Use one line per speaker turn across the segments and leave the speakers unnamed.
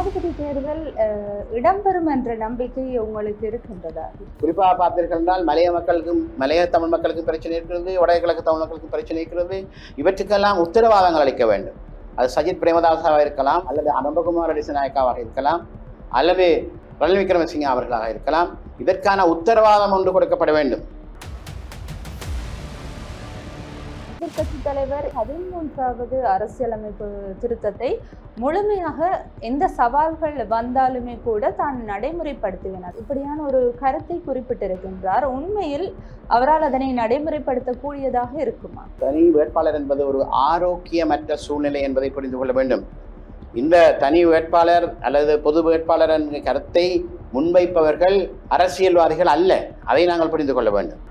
ஜனாதிபதி தேர்தல் இடம்பெறும் என்ற நம்பிக்கை உங்களுக்கு இருக்கின்றதா?
குறிப்பாக பார்த்தீர்கள் என்றால் மலைய மக்களுக்கும் மலைய தமிழ் மக்களுக்கும் பிரச்சனை இருக்கிறது வடகிழக்கு தமிழ் மக்களுக்கும் பிரச்சனை இருக்கிறது. இவற்றுக்கெல்லாம் உத்தரவாதங்கள் அளிக்க வேண்டும். அது சஜித் பிரேமதாசாவாக இருக்கலாம் அல்லது அனந்தகுமார் அடிசநாயக்காவாக இருக்கலாம் அல்லது ரணில் விக்ரமசிங்க அவர்களாக இருக்கலாம். இதற்கான உத்தரவாதம் ஒன்று கொடுக்கப்பட வேண்டும்.
எதிர்கட்சி தலைவர் பதிமூன்றாவது அரசியலமைப்பு திருத்தத்தை முழுமையாக எந்த சவால்கள் வந்தாலுமே கூட தான் நடைமுறைப்படுத்துவேன் இப்படியான ஒரு கருத்தை குறிப்பிட்டிருக்கின்றார். உண்மையில் அவரால் அதனை நடைமுறைப்படுத்தக்கூடியதாக இருக்குமா?
தனி வேட்பாளர் என்பது ஒரு ஆரோக்கியமற்ற சூழ்நிலை என்பதை புரிந்து கொள்ள வேண்டும். இந்த தனி வேட்பாளர் அல்லது பொது வேட்பாளர் என்ற கருத்தை முன்வைப்பவர்கள் அரசியல்வாதிகள் அல்ல. அதை நாங்கள் புரிந்து கொள்ள வேண்டும்.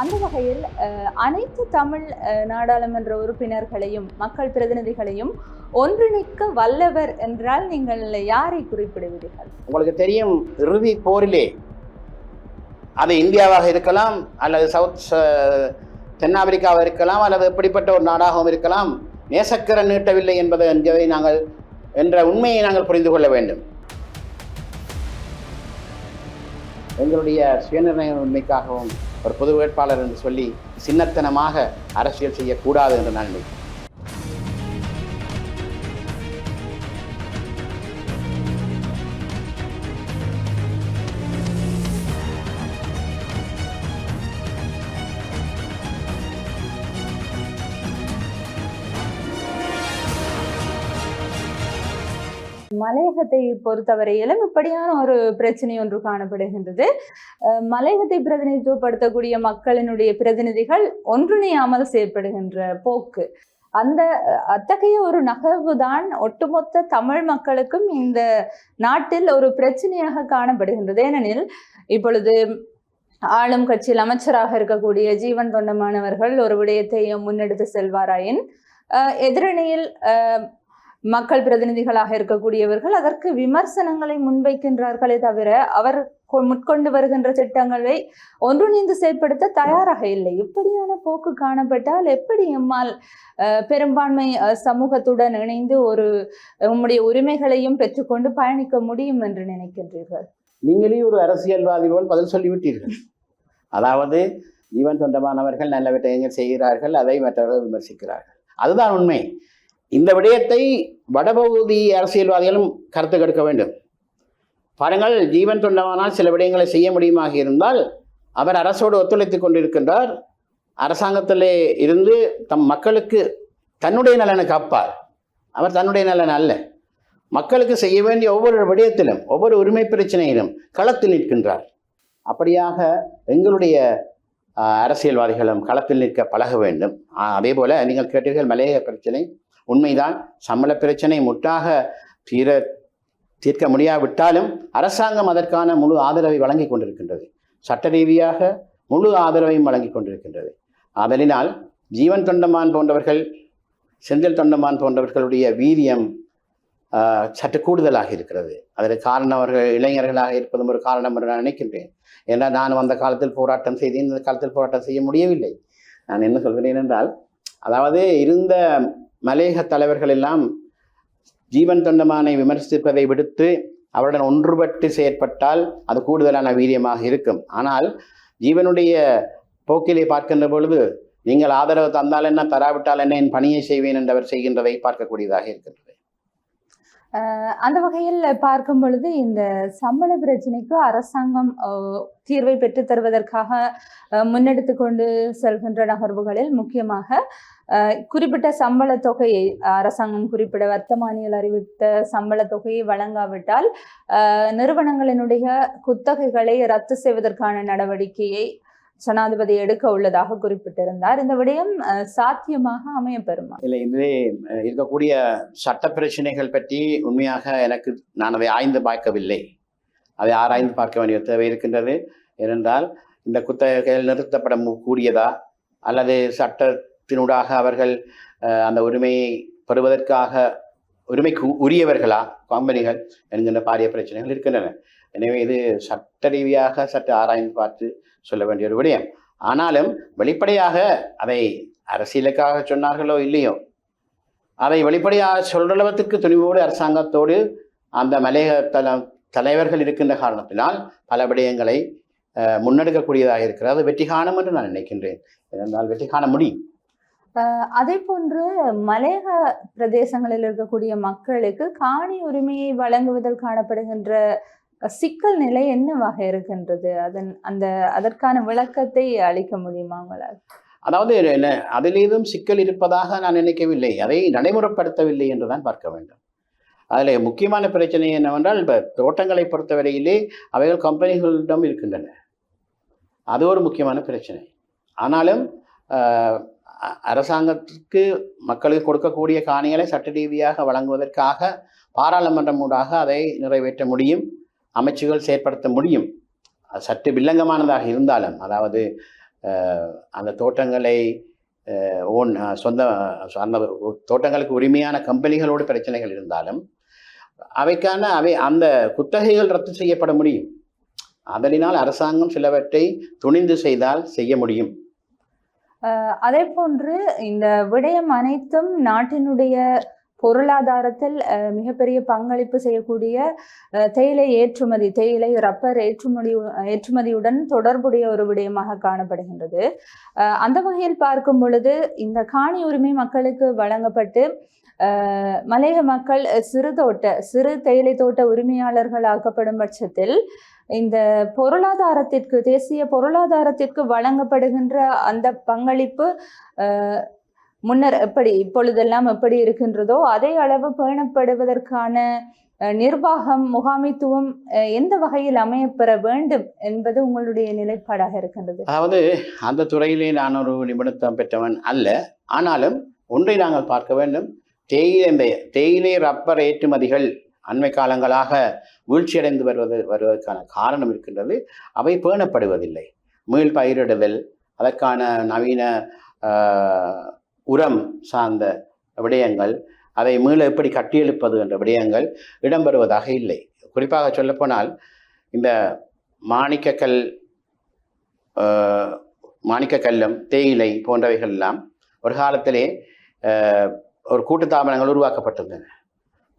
அந்த வகையில் அனைத்து தமிழ் நாடாளுமன்ற உறுப்பினர்களையும் மக்கள் பிரதிநிதிகளையும் ஒன்றிணைக்க வல்லவர் என்றால் நீங்கள் யாரை குறிப்பிடுவீர்கள்?
உங்களுக்கு தெரியும் இறுதி போரிலே அது இந்தியாவாக இருக்கலாம் அல்லது சவுத் தென்னாப்பிரிக்காவாக இருக்கலாம் அல்லது எப்படிப்பட்ட ஒரு நாடாகவும் இருக்கலாம் நேசக்கரன் நீட்டவில்லை என்பதை என்கிறதை நாங்கள் என்ற உண்மையை நாங்கள் புரிந்து கொள்ள வேண்டும். எங்களுடைய சுயநிர்ணய உண்மைக்காகவும் ஒரு பொது வேட்பாளர் என்று சொல்லி சின்னத்தனமாக அரசியல் செய்யக்கூடாது என்று நான் நினைக்கிறேன்.
மலையகத்தை பொறுத்தவரையிலும் இப்படியான ஒரு பிரச்சனை ஒன்று காணப்படுகின்றது. மலையகத்தை பிரதிநிதித்துவப்படுத்தக்கூடிய மக்களினுடைய பிரதிநிதிகள் ஒன்றிணையாமல் செயற்படுகின்ற போக்கு. அந்த அத்தகைய ஒரு நகர்வு தான் ஒட்டுமொத்த தமிழ் மக்களுக்கும் இந்த நாட்டில் ஒரு பிரச்சனையாக காணப்படுகின்றது. ஏனெனில் இப்பொழுது ஆளும் கட்சியில் அமைச்சராக இருக்கக்கூடிய ஜீவன் தொண்டமானவர்கள் ஒரு விடயத்தை முன்னெடுத்து செல்வாராயின் எதிரணியில் மக்கள் பிரதிநிதிகளாக இருக்கக்கூடியவர்கள் அதற்கு விமர்சனங்களை முன்வைக்கின்றார்களே தவிர அவர் கொ- வருகின்ற திட்டங்களை ஒன்றிணைந்து செயற்படுத்த தயாராக இல்லை. இப்படியான போக்கு காணப்பட்டால் எப்படி எம்மால் பெரும்பான்மை சமூகத்துடன் இணைந்து ஒரு உம்முடைய உரிமைகளையும் பெற்றுக்கொண்டு பயணிக்க முடியும் என்று நினைக்கின்றீர்கள்?
நீங்களே ஒரு அரசியல்வாதி போல் பதில் சொல்லிவிட்டீர்கள். அதாவது ஜீவன் தொண்டமானவர்கள் நல்ல விடயங்கள் செய்கிறார்கள் அதை மற்றவர்கள் விமர்சிக்கிறார்கள். அதுதான் உண்மை. இந்த விடயத்தை வடபகுதி அரசியல்வாதிகளும் கருத்து கெடுக்க வேண்டும். பாருங்கள் ஜீவன் தொண்டமானால் சில விடயங்களை செய்ய முடியுமாக இருந்தால் அவர் அரசோடு ஒத்துழைத்துக் கொண்டிருக்கின்றார். அரசாங்கத்திலே இருந்து தம் மக்களுக்கு தன்னுடைய நலனை காப்பார். அவர் தன்னுடைய நலன் அல்ல. மக்களுக்கு செய்ய வேண்டிய ஒவ்வொரு விடயத்திலும் ஒவ்வொரு உரிமை பிரச்சனையிலும் களத்தில் நிற்கின்றார். அப்படியாக எங்களுடைய அரசியல்வாதிகளும் களத்தில் நிற்க பழக வேண்டும். அதே போல நீங்கள் கேட்டீர்கள் மலையக பிரச்சனை. உண்மைதான். சம்பள பிரச்சனை முற்றாக தீர தீர்க்க முடியாவிட்டாலும் அரசாங்கம் அதற்கான முழு ஆதரவை வழங்கி கொண்டிருக்கின்றது. சட்ட ரீதியாக முழு ஆதரவையும் வழங்கி கொண்டிருக்கின்றது. அதனால் ஜீவன் தொண்டமான் போன்றவர்கள் செந்தில் தொண்டமான் போன்றவர்களுடைய வீரியம் சற்று கூடுதலாக இருக்கிறது. அதற்கு காரணம் அவர்கள் இளைஞர்களாக இருப்பதும் ஒரு காரணம் என்று நான் நினைக்கின்றேன். ஏன்னா நான் அந்த காலத்தில் போராட்டம் செய்தேன் இந்த காலத்தில் போராட்டம் செய்ய முடியவில்லை. நான் என்ன சொல்கிறேன் என்றால் அதாவது இருந்த மலேக தலைவர்கள் எல்லாம் ஜீவன் தொண்டமானை விமர்சிப்பதை விடுத்து அவருடன் ஒன்றுபட்டு செயற்பட்டால் அது கூடுதலான வீரியமாக இருக்கும். ஆனால் ஜீவனுடைய போக்கிலே பார்க்கின்ற பொழுது நீங்கள் ஆதரவு தந்தால் என்ன தராவிட்டால் என்ன என் பணியை செய்வேன் என்றவர் செய்கின்றதை பார்க்கக்கூடியதாக இருக்கின்றது.
அந்த வகையில் பார்க்கும் பொழுது இந்த சம்பள பிரச்சனைக்கு அரசாங்கம் தீர்வை பெற்றுத் தருவதற்காக முன்னெடுத்து கொண்டு செல்கின்ற நகர்வுகளில் முக்கியமாக குறிப்பிட்ட சம்பள தொகையை அரசாங்கம் குறிப்பிட வர்த்தமானியில் அறிவித்த சம்பள தொகையை வழங்காவிட்டால் நிறுவனங்களினுடைய குத்தகைகளை ரத்து செய்வதற்கான நடவடிக்கையை ஜனாதிபதி எடுக்க உள்ளதாக குறிப்பிட்டிருந்தார். இந்த விடயம் சாத்தியமாக அமையப்பெறுமா?
இல்லை இதுவே இருக்கக்கூடிய சட்ட பிரச்சனைகள் பற்றி உண்மையாக எனக்கு நான் அதை ஆய்ந்து பார்க்கவில்லை. அதை ஆராய்ந்து பார்க்க வேண்டிய தேவை இருக்கின்றது. ஏனென்றால் இந்த குத்தகைகள் நிறுத்தப்பட கூடியதா? அல்லது சட்டத்தினூடாக அவர்கள் அந்த உரிமையை பெறுவதற்காக உரிமைக்கு உரியவர்களா? கம்பெனிகள் என்கின்ற பாரிய பிரச்சனைகள் இருக்கின்றன. எனவே இது சட்ட ரீதியாக சற்று ஆராய்ந்து பார்த்து சொல்ல வேண்டிய ஒரு விடயம். ஆனாலும் வெளிப்படையாக அதை அரசியலுக்காக சொன்னார்களோ இல்லையோ அதை வெளிப்படையாக சொல்ற அளவுக்கு துணிவோடு அரசாங்கத்தோடு அந்த மலையக தல தலைவர்கள் இருக்கின்ற காரணத்தினால் பல விடயங்களை முன்னெடுக்கக்கூடியதாக இருக்கிறது. வெற்றி காணும் என்று நான் நினைக்கின்றேன். இருந்தால் வெற்றி காண முடியும்.
அதே போன்று மலையக பிரதேசங்களில் இருக்கக்கூடிய மக்களுக்கு காணி உரிமையை வழங்குவதில் காணப்படுகின்ற சிக்கல் நிலை என்னவாக இருக்கின்றது? அதன் அந்த அதற்கான விளக்கத்தை அளிக்க முடியுமா உங்களால்?
அதாவது என்ன அதிலேதும் சிக்கல் இருப்பதாக நான் நினைக்கவில்லை. அதை நடைமுறைப்படுத்தவில்லை என்றுதான் பார்க்க வேண்டும். அதில் முக்கியமான பிரச்சனை என்னவென்றால் இப்போ தோட்டங்களை பொறுத்தவரையிலே அவைகள் கம்பெனிகளிடம் இருக்கின்றன. அது ஒரு முக்கியமான பிரச்சனை. ஆனாலும் அரசாங்கத்திற்கு மக்களுக்கு கொடுக்கக்கூடிய காணிகளை சட்ட ரீதியாக வழங்குவதற்காக பாராளுமன்றம் ஊடாக அதை நிறைவேற்ற முடியும் அமைச்சுகள் செயற்படுத்த முடியும். அது சற்று வில்லங்கமானதாக இருந்தாலும் அதாவது அந்த தோட்டங்களை ஓன் சொந்த அந்த தோட்டங்களுக்கு உரிமையான கம்பெனிகளோடு பிரச்சனைகள் இருந்தாலும் அவைக்கான அவை அந்த குத்தகைகள் ரத்து செய்யப்பட முடியும். அதனால் அரசாங்கம் சிலவற்றை துணிந்து செய்தால் செய்ய முடியும்.
அதே போன்று இந்த விடயம் அனைத்தும் நாட்டினுடைய பொருளாதாரத்தில் அஹ், மிகப்பெரிய பங்களிப்பு செய்யக்கூடிய தேயிலை ஏற்றுமதி தேயிலை ரப்பர் ஏற்றுமதி ஏற்றுமதியுடன் தொடர்புடைய ஒரு விடயமாக காணப்படுகின்றது. அந்த வகையில் பார்க்கும் பொழுது இந்த காணி உரிமை மக்களுக்கு வழங்கப்பட்டு மலையக மக்கள் சிறு தோட்ட சிறு தேயிலை தோட்ட உரிமையாளர்கள் ஆக்கப்படும் பட்சத்தில் இந்த பொருளாதாரத்திற்கு தேசிய பொருளாதாரத்திற்கு வழங்கப்படுகின்ற அந்த பங்களிப்பு முன்னர் எப்படி இப்பொழுதெல்லாம் எப்படி இருக்கின்றதோ அதே அளவு பேணப்படுவதற்கான நிர்வாகம் முகாமைத்துவம் எந்த வகையில் அமையப்பெற வேண்டும் என்பது உங்களுடைய நிலைப்பாடாக இருக்கின்றது.
அதாவது அந்த துறையிலே நான் ஒரு நிபுணத்துவம் பெற்றவன் அல்ல. ஆனாலும் ஒன்றை நாங்கள் பார்க்க வேண்டும். தேயிலை தேயிலை ரப்பர் ஏற்றுமதிகள் அண்மை காலங்களாக வீழ்ச்சியடைந்து வருவது வருவதற்கான காரணம் இருக்கின்றது. அவை பேணப்படுவதில்லை. மீள் பயிரிடுதல் அதற்கான நவீன உரம் சார்ந்த விடயங்கள் அதை மீள எப்படி கட்டியெழுப்பது என்ற விடயங்கள் இடம்பெறுவதாக இல்லை. குறிப்பாக சொல்லப்போனால் இந்த மாணிக்கக்கல் மாணிக்கக்கல்லும் தேயிலை போன்றவைகள் எல்லாம் ஒரு காலத்திலே ஒரு கூட்டு தாமனங்கள் உருவாக்கப்பட்டிருந்தன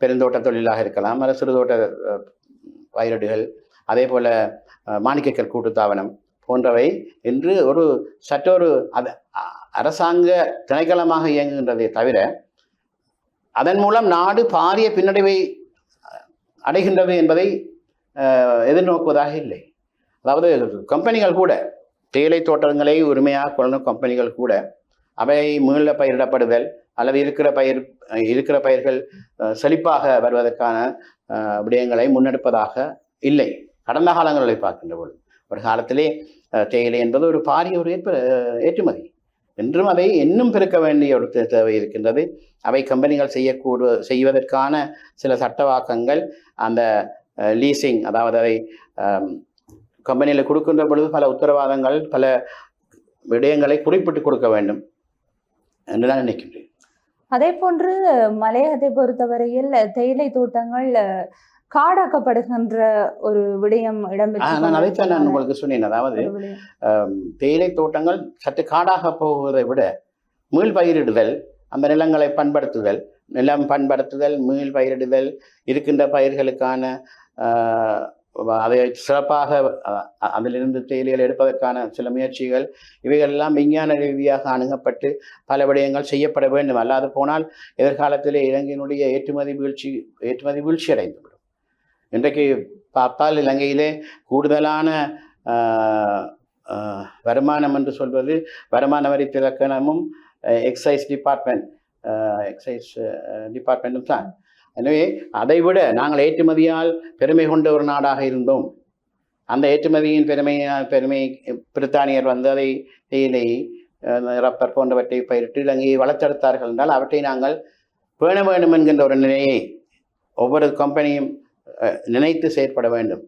பெருந்தோட்ட தொழிலாக இருக்கலாம் அல்லது சிறுதோட்ட ஆஹ், அதே போல் மாணிக்கக்கல் கூட்டுத்தாபனம் போன்றவை என்று ஒரு சற்றொரு அது அரசாங்க திணைக்களமாக இயங்குகின்றதை தவிர அதன் மூலம் நாடு பாரிய பின்னடைவை அடைகின்றது என்பதை எதிர்நோக்குவதாக இல்லை. அதாவது கம்பெனிகள் கூட தேயிலை தோட்டங்களை உரிமையாக கொள்ளணும் கம்பெனிகள் கூட அவை மீள பயிரிடப்படுதல் அல்லது இருக்கிற பயிர் இருக்கிற பயிர்கள் செழிப்பாக வருவதற்கான விடயங்களை முன்னெடுப்பதாக இல்லை. கடந்த காலங்களை பார்க்கின்ற பொழுது ஒரு காலத்திலே தேயிலை என்பது ஒரு பாரிய ஒரு ஏற்ப ஏற்றுமதி. என்றும் அதை இன்னும் பெருக்க வேண்டிய ஒரு தேவை இருக்கின்றது. அவை கம்பெனிகள் செய்யக்கூடு செய்வதற்கான சில சட்டவாக்கங்கள் அந்த லீசிங் அதாவது அதை கம்பெனியில் கொடுக்கின்ற பொழுது பல உத்தரவாதங்கள் பல விடயங்களை குறிப்பிட்டு கொடுக்க வேண்டும். என்று நான் நினைக்கின்றேன்
அதே போன்று மலையகத்தை பொறுத்தவரையில் தேயிலை தோட்டங்கள் காடாக்கப்படுகின்ற ஒரு விடயம் இடம்பெற்று
நான் அதைத்தான் நான். உங்களுக்கு சொன்னேன். அதாவது தேயிலை தோட்டங்கள் சற்று காடாக போவதை விட மீள் பயிரிடுதல் அந்த நிலங்களை பண்படுத்துதல் நிலம் பண்படுத்துதல் மீள் பயிரிடுதல் இருக்கின்ற பயிர்களுக்கான அதை சிறப்பாக அதிலிருந்து தேயிலைகள் எடுப்பதற்கான சில முயற்சிகள் இவைகளெல்லாம் விஞ்ஞான ரீதியாக அணுகப்பட்டு பல விடயங்கள் செய்யப்பட வேண்டும். அல்லாது போனால் எதிர்காலத்திலே இலங்கையினுடைய ஏற்றுமதி வீழ்ச்சி ஏற்றுமதி வீழ்ச்சி அடைந்துவிடும். இன்றைக்கு பார்த்தால் இலங்கையிலே கூடுதலான வருமானம் என்று சொல்வது வருமான வரி திலக்கணமும் எக்ஸைஸ் டிபார்ட்மெண்ட் எக்ஸைஸ் டிபார்ட்மெண்ட்டும் தான். எனவே அதைவிட நாங்கள் ஏற்றுமதியால் பெருமை கொண்ட ஒரு நாடாக இருந்தோம். அந்த ஏற்றுமதியின் பெருமையால் பெருமை பிரித்தானியர் வந்து அதை தேயிலை ரப்பர் போன்றவற்றை பயிரிட்டு இலங்கையை வளர்த்தெடுத்தார்கள் என்றால் அவற்றை நாங்கள் பேண வேண்டும் என்கின்ற ஒரு நிலையை ஒவ்வொரு கம்பெனியும் நினைத்து செயற்பட வேண்டும்.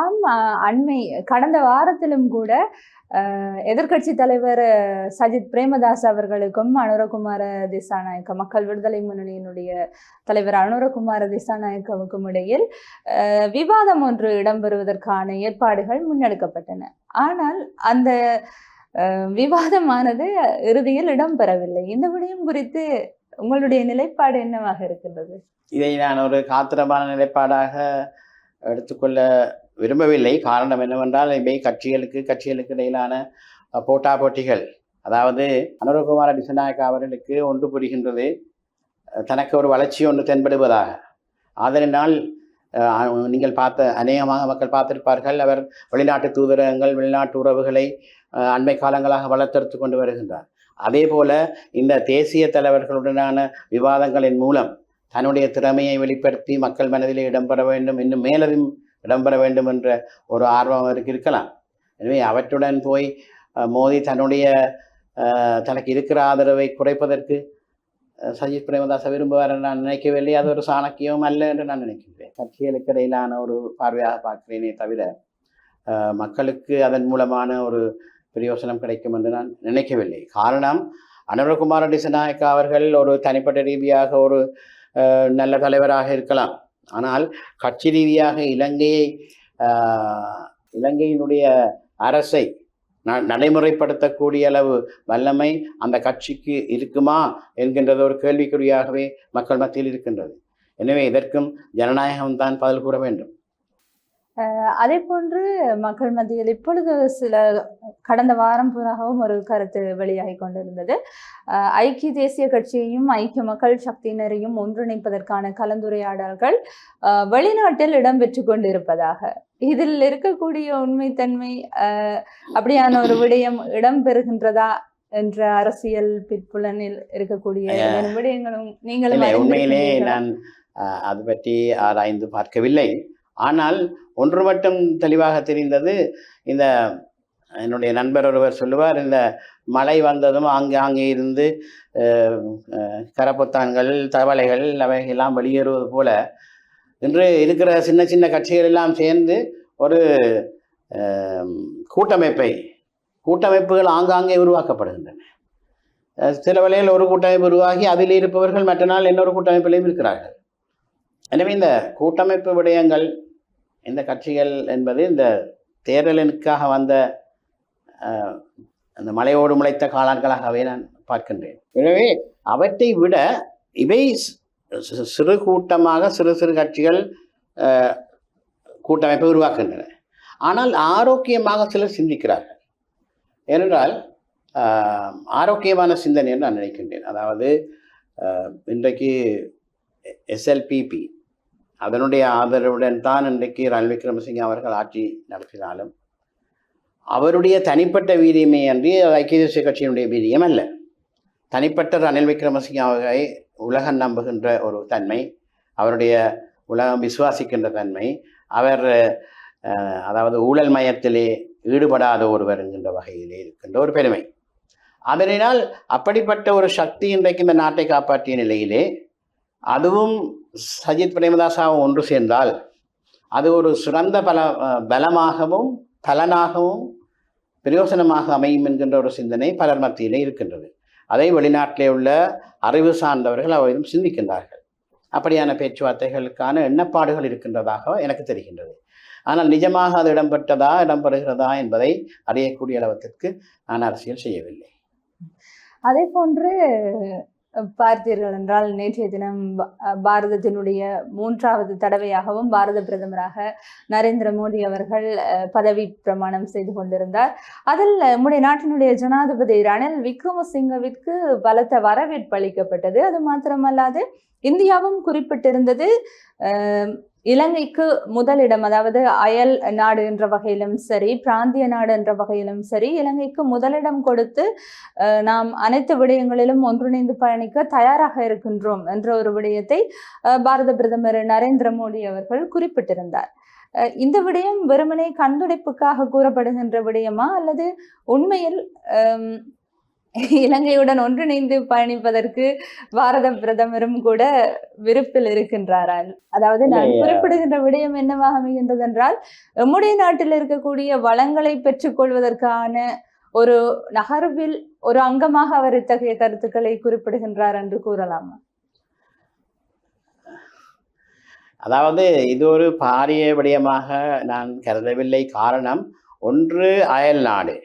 ஆமா அண்மை. கடந்த வாரத்திலும் கூட எதிர்கட்சி தலைவர் சஜித் பிரேமதாஸ் அவர்களுக்கும் அனுரகுமார திசாநாயக்க மக்கள் விடுதலை முன்னணியினுடைய தலைவர் அனுரகுமார திசாநாயக்கவுக்கும் இடையில் விவாதம் ஒன்று இடம்பெறுவதற்கான ஏற்பாடுகள் முன்னெடுக்கப்பட்டன. ஆனால் அந்த விவாதமானது இறுதியில் இடம்பெறவில்லை. இந்த விடயம் குறித்து உங்களுடைய நிலைப்பாடு என்னவாக இருக்கின்றது?
இதை நான் ஒரு காத்திரமான நிலைப்பாடாக எடுத்துக்கொள்ள விரும்பவில்லை. காரணம் என்னவென்றால் இவை கட்சிகளுக்கு கட்சிகளுக்கு இடையிலான போட்டா போட்டிகள். அதாவது அனுரகுமார திசநாயக்கா அவர்களுக்கு ஒன்று புரிகின்றது. தனக்கு ஒரு வளர்ச்சி ஒன்று தென்படுவதாக. அதனால் நீங்கள் பார்த்த அநேகமாக மக்கள் பார்த்திருப்பார்கள். அவர் வெளிநாட்டு தூதரகங்கள் வெளிநாட்டு உறவுகளை அண்மை காலங்களாக வளர்த்தெடுத்து கொண்டு வருகின்றார். அதே போல இந்த தேசிய தலைவர்களுடனான விவாதங்களின் மூலம் தன்னுடைய திறமையை வெளிப்படுத்தி மக்கள் மனதிலே இடம்பெற வேண்டும். இன்னும் மேலும் இடம்பெற வேண்டும் என்ற ஒரு ஆர்வம் அவருக்கு இருக்கலாம். எனவே அவற்றுடன் போய் மோதி தன்னுடைய தனக்கு இருக்கிற ஆதரவை குறைப்பதற்கு சஜித் பிரேமதாச விரும்புவார் நான் நினைக்கவில்லை. அது ஒரு சாணக்கியம் அல்ல என்று நான் நினைக்கின்றேன் கட்சிகளுக்கு இடையிலான ஒரு பார்வையாக பார்க்கிறேனே தவிர மக்களுக்கு அதன் மூலமான ஒரு பிரயோசனம் கிடைக்கும் என்று நான் நினைக்கவில்லை. காரணம் அனுரகுமார டிசநாயக்கா அவர்கள் ஒரு தனிப்பட்ட ரீதியாக ஒரு நல்ல தலைவராக இருக்கலாம். ஆனால் கட்சி ரீதியாக இலங்கையை இலங்கையினுடைய அரசை ந- நடைமுறைப்படுத்தக்கூடிய அளவு வல்லமை அந்த கட்சிக்கு இருக்குமா என்கின்றது ஒரு கேள்விக்குறியாகவே மக்கள் மத்தியில் இருக்கின்றது. எனவே இதற்கும் ஜனநாயகம் தான் பதில் கூற வேண்டும்.
அதே போன்று மக்கள் மத்தியில் இப்பொழுது சில கடந்த வாரம் பூராகவும் ஒரு கருத்து வெளியாகி கொண்டிருந்தது. ஐக்கிய தேசிய கட்சியையும் ஐக்கிய மக்கள் சக்தியினரையும் ஒன்றிணைப்பதற்கான கலந்துரையாடல்கள் வெளிநாட்டில் இடம்பெற்று கொண்டிருப்பதாக. இதில் இருக்கக்கூடிய உண்மைத்தன்மை அஹ் அப்படியான ஒரு விடயம் இடம்பெறுகின்றதா என்ற அரசியல் பிற்புலனில் இருக்கக்கூடிய விடயங்களும் நீங்களும்
உண்மையிலே? நான் அது பற்றி ஆராய்ந்து பார்க்கவில்லை. ஆனால் ஒன்று மட்டும் தெளிவாக தெரிந்தது இந்த என்னுடைய நண்பர் ஒருவர் சொல்லுவார் இந்த மழை வந்ததும் அங்கே அங்கே இருந்து கரப்புத்தான்கள் கரப்பொத்தான்கள் தவளைகள் அவைகள்லாம் வெளியேறுவது போல இன்று இருக்கிற சின்ன சின்ன கட்சிகள் எல்லாம் சேர்ந்து ஒரு கூட்டமைப்பை கூட்டமைப்புகள் ஆங்காங்கே உருவாக்கப்படுகின்றன. சில வேளையில் ஒரு கூட்டமைப்பு உருவாகி அதில் இருப்பவர்கள் மற்ற நாள் இன்னொரு கூட்டமைப்பிலையும் இருக்கிறார்கள். எனவே இந்த கூட்டமைப்பு விடயங்கள் இந்த கட்சிகள் என்பது இந்த தேர்தலுக்காக வந்த அந்த மலையோடு முளைத்த காளான்களாகவே நான் பார்க்கின்றேன். எனவே அவற்றை விட இவை சிறு கூட்டமாக சிறு சிறு கட்சிகள் கூட்டமைப்பை உருவாக்குகின்றன. ஆனால் ஆரோக்கியமாக சிலர் சிந்திக்கிறார்கள். ஏனென்றால் ஆரோக்கியமான சிந்தனை என்று நான் நினைக்கின்றேன். அதாவது இன்றைக்கு எஸ்எல்பிபி அதனுடைய ஆதரவுடன் தான் இன்றைக்கு ரணில் விக்ரமசிங்க அவர்கள் ஆட்சி நடத்தினாலும் அவருடைய தனிப்பட்ட வீரியமே அன்றி ஐக்கிய தேசிய கட்சியினுடைய வீரியம் அல்ல. தனிப்பட்ட ரணில் விக்ரமசிங்க அவர்களை உலகம் நம்புகின்ற ஒரு தன்மை அவருடைய உலகம் விசுவாசிக்கின்ற தன்மை அவர் அதாவது ஊழல் மயத்திலே ஈடுபடாத ஒருவர் என்கின்ற வகையிலே இருக்கின்ற ஒரு பெருமை. அதனால் அப்படிப்பட்ட ஒரு சக்தி இன்றைக்கு இந்த நாட்டை காப்பாற்றிய நிலையிலே அதுவும் சஜித் பிரேமதாசாவும் ஒன்று சேர்ந்தால் அது ஒரு சிறந்த பல பலமாகவும் பலனாகவும் பிரயோசனமாக அமையும் என்கின்ற ஒரு சிந்தனை பலர் மத்தியிலே இருக்கின்றது. அதை வெளிநாட்டிலே உள்ள அறிவு சார்ந்தவர்கள் அவரும் சிந்திக்கின்றார்கள். அப்படியான பேச்சுவார்த்தைகளுக்கான எண்ணப்பாடுகள் இருக்கின்றதாக எனக்கு தெரிகின்றது. ஆனால் நிஜமாக அது இடம்பெற்றதா இடம்பெறுகிறதா என்பதை அறியக்கூடிய அளவுக்கு நான் அரசியல் செய்யவில்லை.
அதே போன்று பார்த்தீர்கள் என்றால் நேற்றைய தினம் பாரதத்தினுடைய மூன்றாவது தடவையாகவும் பாரத பிரதமராக நரேந்திர மோடி அவர்கள் பதவி பிரமாணம் செய்து கொண்டிருந்தார். அதில் நம்முடைய நாட்டினுடைய ஜனாதிபதி ரணில் விக்ரமசிங்கவிற்கு பலத்த வரவேற்பு அளிக்கப்பட்டது. அது மாத்திரமல்லாது இந்தியாவும் குறிப்பிட்டிருந்தது இலங்கைக்கு முதலிடம் அதாவது அயல் நாடு என்ற வகையிலும் சரி பிராந்திய நாடு என்ற வகையிலும் சரி இலங்கைக்கு முதலிடம் கொடுத்து நாம் அனைத்து விடயங்களிலும் ஒன்றிணைந்து பயணிக்க தயாராக இருக்கின்றோம் என்ற ஒரு விடயத்தை பாரத பிரதமர் நரேந்திர மோடி அவர்கள் குறிப்பிட்டிருந்தார். இந்த விடயம் வெறுமனே கண்துடைப்புக்காக கூறப்படுகின்ற விடயமா? அல்லது உண்மையில் இலங்கையுடன் ஒன்றிணைந்து பயணிப்பதற்கு பாரத பிரதமரும் கூட விருப்பில் இருக்கின்றாரா அதாவது நான் குறிப்பிடுகின்ற விடயம் என்னவாக அமைகின்றது என்றால் நம்முடைய நாட்டில் இருக்கக்கூடிய வளங்களை பெற்றுக்கொள்வதற்கான ஒரு நகர்வில் ஒரு அங்கமாக அவர் இத்தகைய கருத்துக்களை குறிப்பிடுகின்றார் என்று கூறலாம்?
அதாவது இது ஒரு பாரிய விடயமாக நான் கருதவில்லை. காரணம் ஒன்று அயல் நாடு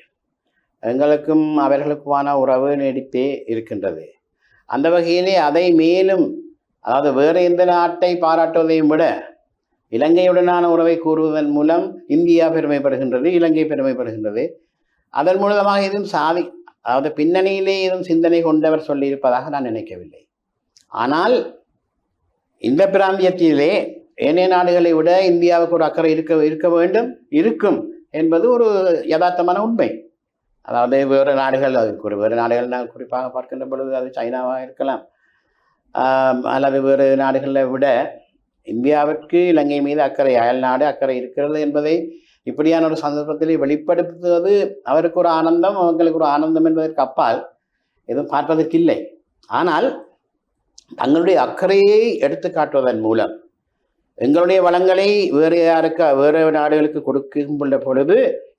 எங்களுக்கும் அவர்களுக்குமான உறவு நீடித்தே இருக்கின்றது. அந்த வகையிலே அதை மேலும் அதாவது வேறு எந்த நாட்டை பாராட்டுவதையும் விட இலங்கையுடனான உறவை கூறுவதன் மூலம் இந்தியா பெருமைப்படுகின்றது இலங்கை பெருமைப்படுகின்றது. அதன் மூலமாக எதுவும் சாதி அதாவது பின்னணியிலே எதுவும் சிந்தனை கொண்டவர் சொல்லியிருப்பதாக நான் நினைக்கவில்லை. ஆனால் இந்த பிராந்தியத்திலே ஏனைய நாடுகளை விட இந்தியாவுக்கு ஒரு அக்கறை இருக்க இருக்க வேண்டும் இருக்கும் என்பது ஒரு யதார்த்தமான உண்மை. அதாவது வேறு நாடுகள் அது குறி வேறு நாடுகள் நான் குறிப்பாக பார்க்கின்ற பொழுது அது சைனாவாக இருக்கலாம். அல்லது வேறு நாடுகளை விட இந்தியாவிற்கு இலங்கை மீது அக்கறை அயல் நாடு அக்கறை இருக்கிறது என்பதை இப்படியான ஒரு சந்தர்ப்பத்திலே வெளிப்படுத்துவது அவருக்கு ஒரு ஆனந்தம் அவங்களுக்கு ஒரு ஆனந்தம் என்பதற்கு அப்பால் எதுவும் பார்ப்பதற்கு இல்லை. ஆனால் தங்களுடைய அக்கறையை எடுத்து காட்டுவதன் மூலம் எங்களுடைய வளங்களை வேறு யாருக்கு வேறு நாடுகளுக்கு கொடுக்கும் பொழுது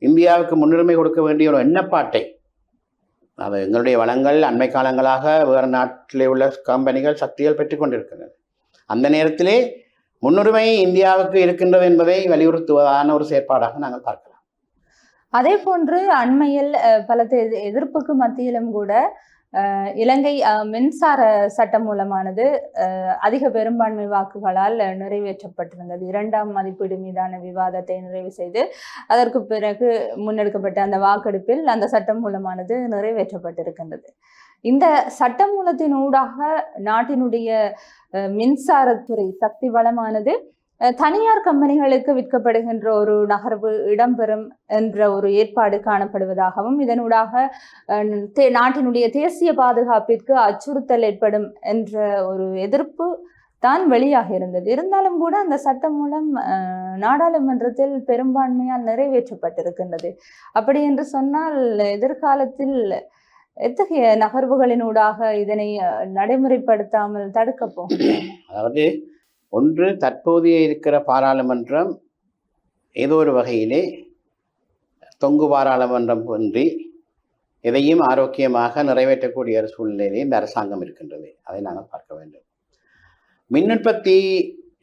இந்தியாவுக்கு முன்னுரிமை கொடுக்க வேண்டிய ஒரு எண்ணப்பாட்டை அது எங்களுடைய வளங்கள் அண்மை காலங்களாக வேறு நாட்டிலே உள்ள கம்பெனிகள் சக்திகள் பெற்றுக்கொண்டிருக்கின்றன அந்த நேரத்திலே முன்னுரிமை இந்தியாவுக்கு இருக்கின்றது என்பதை வலியுறுத்துவதான ஒரு செயற்பாடாக நாங்கள் பார்க்கலாம்.
அதே போன்று அண்மையில் பல எதிர்ப்புக்கு மத்தியிலும் கூட இலங்கை மின்சார சட்டம் மூலமானது அஹ், அதிக பெரும்பான்மை வாக்குகளால் நிறைவேற்றப்பட்டிருந்தது. இரண்டாம் மதிப்பீடு மீதான விவாதத்தை நிறைவு செய்து அதற்கு பிறகு முன்னெடுக்கப்பட்ட அந்த வாக்கெடுப்பில் அந்த சட்டம் மூலமானது நிறைவேற்றப்பட்டிருக்கின்றது. இந்த சட்டமூலத்தின் ஊடாக நாட்டினுடைய மின்சாரத்துறை சக்தி வளமானது தனியார் கம்பெனிகளுக்கு விற்கப்படுகின்ற ஒரு நகர்வு இடம்பெறும் என்ற ஒரு ஏற்பாடு காணப்படுவதாகவும் இதனூடாக அஹ், நாட்டினுடைய தேசிய பாதுகாப்பிற்கு அச்சுறுத்தல் ஏற்படும் என்ற ஒரு எதிர்ப்பு தான் வெளியாக இருந்தது. இருந்தாலும் கூட அந்த சட்டம் மூலம் அஹ், நாடாளுமன்றத்தில் பெரும்பான்மையால் நிறைவேற்றப்பட்டிருக்கின்றது. அப்படி என்று சொன்னால் எதிர்காலத்தில் எத்தகைய நகர்வுகளினூடாக இதனை நடைமுறைப்படுத்தாமல் தடுக்க
அதாவது ஒன்று தற்போதைய இருக்கிற பாராளுமன்றம் ஏதோ ஒரு வகையிலே தொங்கு பாராளுமன்றம் ஒன்றி எதையும் ஆரோக்கியமாக நிறைவேற்றக்கூடிய ஒரு சூழ்நிலையிலே இந்த அரசாங்கம் இருக்கின்றது. அதை நாங்கள் பார்க்க வேண்டும். மின் உற்பத்தி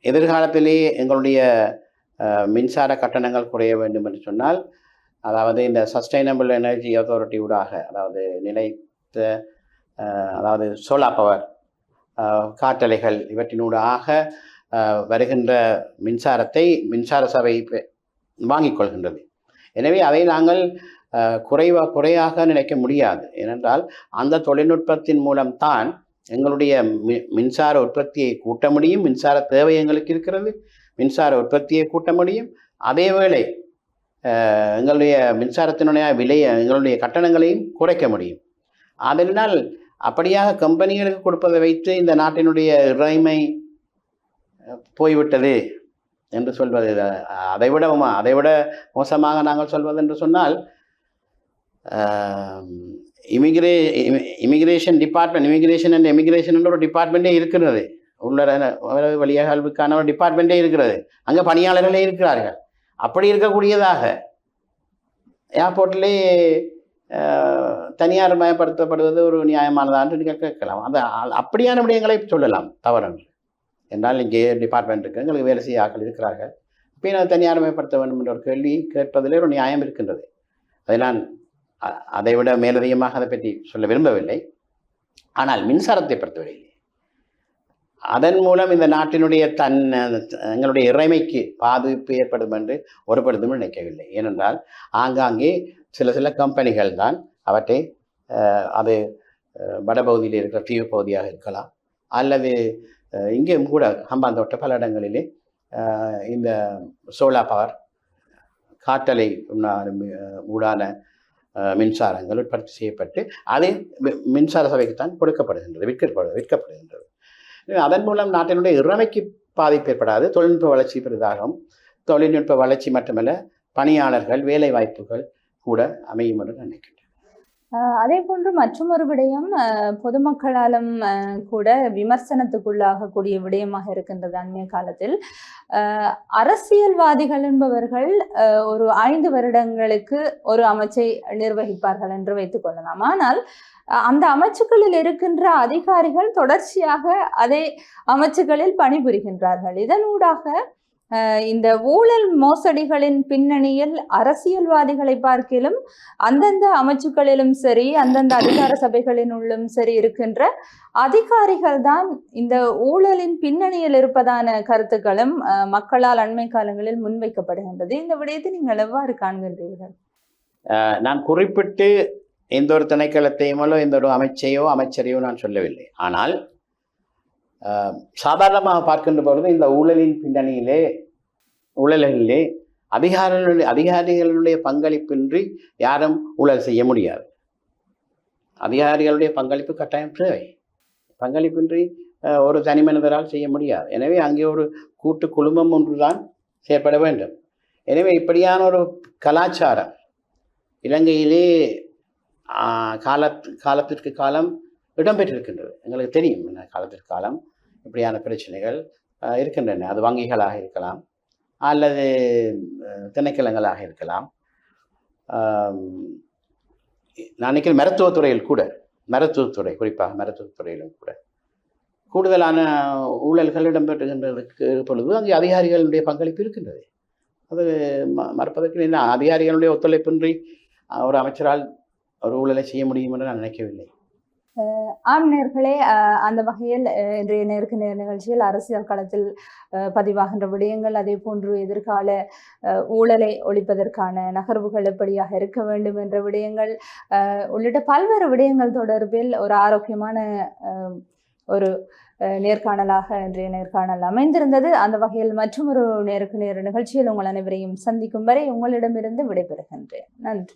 எதிர்காலத்திலே எங்களுடைய மின்சார கட்டணங்கள் குறைய வேண்டும் என்று சொன்னால் அதாவது இந்த சஸ்டைனபிள் எனர்ஜி அத்தாரிட்டி ஊடாக அதாவது நிலைத்த அதாவது சோலா பவர் காற்றலைகள் இவற்றினூடாக வருகின்ற மின்சாரத்தை மின்சார சபை வாங்கிக் கொள்கின்றது. எனவே அதை நாங்கள் குறைவா குறையாக நினைக்க முடியாது. ஏனென்றால் அந்த தொழில்நுட்பத்தின் மூலம்தான் எங்களுடைய மி மின்சார உற்பத்தியை கூட்ட முடியும் மின்சார தேவை எங்களுக்கு இருக்கிறது மின்சார உற்பத்தியை கூட்ட முடியும். அதேவேளை எங்களுடைய மின்சாரத்தினுடைய விலையை எங்களுடைய கட்டணங்களையும் குறைக்க முடியும். அதனால் அப்படியாக கம்பெனிகளுக்கு கொடுப்பதை வைத்து இந்த நாட்டினுடைய இறைமை போய்விட்டது என்று சொல்வது அதைவிட அதை விட அதை விட மோசமாக நாங்கள் சொல்வது என்று சொன்னால் இமிகிரே immigration department immigration and emigration என்ற ஒரு டிபார்ட்மெண்ட்டே இருக்கிறது. உள்ளர வழியாகல்வுக்கான ஒரு டிபார்ட்மெண்ட்டே இருக்கிறது. அங்கே பணியாளர்களே இருக்கிறார்கள். அப்படி இருக்கக்கூடியதாக ஏர்போர்ட்லேயே தனியார் மயப்படுத்தப்படுவது ஒரு நியாயமானதான்னு நீங்கள் கேட்கலாம். அது அப்படியான விடயங்களை சொல்லலாம் தவறன்று. என்றால் இங்கே டிபார்ட்மெண்ட் இருக்குது எங்களுக்கு வேலை செய்ய ஆக்கள் இருக்கிறார்கள். இப்போ நான் தனியார் மயப்படுத்த வேண்டும் என்ற ஒரு கேள்வி கேட்பதிலே ஒரு நியாயம் இருக்கின்றது. அதை நான் அதை விட மேலதிகமாக அதை பற்றி சொல்ல விரும்பவில்லை. ஆனால் மின்சாரத்தை பொறுத்தவரையில் அதன் மூலம் இந்த நாட்டினுடைய தன் எங்களுடைய இறைமைக்கு பாதிப்பு ஏற்படும் என்று ஒருபடுத்தும் நினைக்கவில்லை. ஏனென்றால் ஆங்காங்கே சில சில கம்பெனிகள் தான் அவற்றை அது வடபகுதியில் இருக்கிற தீவு பகுதியாக இருக்கலாம் அல்லது இங்கேயும் கூட ஹம்பாந்தோட்ட பல இடங்களிலே இந்த சோலார் பவர் காற்றலை உண்ணா- ஊடான மின்சாரங்கள் உற்பத்தி செய்யப்பட்டு அதே மின்சார மின்சார சபைக்குத்தான் கொடுக்கப்படுகின்றது விற்கப்படு விற்கப்படுகின்றது. அதன் மூலம் நாட்டினுடைய இறமைக்கு பாதிப்பு ஏற்படாது. தொழில்நுட்ப வளர்ச்சி பெரிதாகும். தொழில்நுட்ப வளர்ச்சி மட்டுமல்ல பணியாளர்கள் வேலை வாய்ப்புகள் கூட அமையும் என்று நினைக்கின்றேன்
அதே போன்று மற்றொரு விடயம் பொதுமக்களாலும் கூட விமர்சனத்துக்குள்ளாகக்கூடிய விடயமாக இருக்கின்றது அண்மைய காலத்தில். அரசியல்வாதிகள் என்பவர்கள் ஒரு ஐந்து வருடங்களுக்கு ஒரு அமைச்சை நிர்வகிப்பார்கள் என்று வைத்துக் கொள்ளலாம். ஆனால் அந்த அமைச்சுக்களில் இருக்கின்ற அதிகாரிகள் தொடர்ச்சியாக அதே அமைச்சுகளில் பணிபுரிகின்றார்கள். இதனூடாக இந்த ஊழல் மோசடிகளின் பின்னணியில் அரசியல்வாதிகளை பார்க்கிலும் அந்தந்த அமைச்சுக்களிலும் சரி அந்தந்த அதிகார சபைகளினுள்ளும் சரி இருக்கின்ற அதிகாரிகள் தான் இந்த ஊழலின் பின்னணியில் இருப்பதான கருத்துக்களும் அஹ், மக்களால் அண்மை காலங்களில் முன்வைக்கப்படுகின்றது. இந்த விடயத்தை நீங்கள் எவ்வாறு காண்கின்றீர்கள்?
நான் குறிப்பிட்டு எந்த ஒரு திணைக்களத்தையுமோ எந்த ஒரு அமைச்சையோ அமைச்சரையோ நான் சொல்லவில்லை. ஆனால் சாதாரணமாக பார்க்கின்ற பொழுது இந்த ஊழலின் பின்னணியிலே ஊழல்களிலே அதிகாரிகளுடைய அதிகாரிகளுடைய பங்களிப்பின்றி யாரும் ஊழல் செய்ய முடியாது. அதிகாரிகளுடைய பங்களிப்பு கட்டாயம் தேவை. பங்களிப்பின்றி ஒரு தனி மனிதரால் செய்ய முடியாது. எனவே அங்கே ஒரு கூட்டு குழுமம் ஒன்றுதான் செயற்பட வேண்டும். எனவே இப்படியான ஒரு கலாச்சாரம் இலங்கையிலே காலத் காலத்திற்கு காலம் இடம்பெற்றிருக்கின்றது. எங்களுக்கு தெரியும் என்ன காலத்திற்கு காலம் இப்படியான பிரச்சனைகள் இருக்கின்றன. அது வங்கிகளாக இருக்கலாம் அல்லது திணைக்களங்களாக இருக்கலாம். நான் நினைக்கிறேன் மருத்துவத்துறையில் கூட மருத்துவத்துறை குறிப்பாக மருத்துவத்துறையிலும் கூட கூடுதலான ஊழல்கள் இடம்பெற்றுகின்றதுக்கு பொழுது அங்கே அதிகாரிகளுடைய பங்களிப்பு இருக்கின்றது. அது ம- மறுப்பதற்கு என்ன? அதிகாரிகளுடைய ஒத்துழைப்பின்றி ஒரு அமைச்சரால் ஒரு ஊழலை செய்ய முடியும் என்று நான் நினைக்கவில்லை.
ஆம் நேர்களே அந்த வகையில் இன்றைய நேருக்கு நேர் நிகழ்ச்சியில் அரசியல் களத்தில் பதிவாகின்ற விடயங்கள் அதே போன்று எதிர்கால ஊழலை ஒழிப்பதற்கான நகர்வுகள் எப்படியாக இருக்க வேண்டும் என்ற விடயங்கள் உள்ளிட்ட பல்வேறு விடயங்கள் தொடர்பில் ஒரு ஆரோக்கியமான ஒரு நேர்காணலாக இன்றைய நேர்காணல் அமைந்திருந்தது. அந்த வகையில் மற்றும் ஒரு நேருக்கு நேர் நிகழ்ச்சியில் உங்கள் அனைவரையும் சந்திக்கும் வரை உங்களிடமிருந்து விடைபெறுகின்றேன். நன்றி.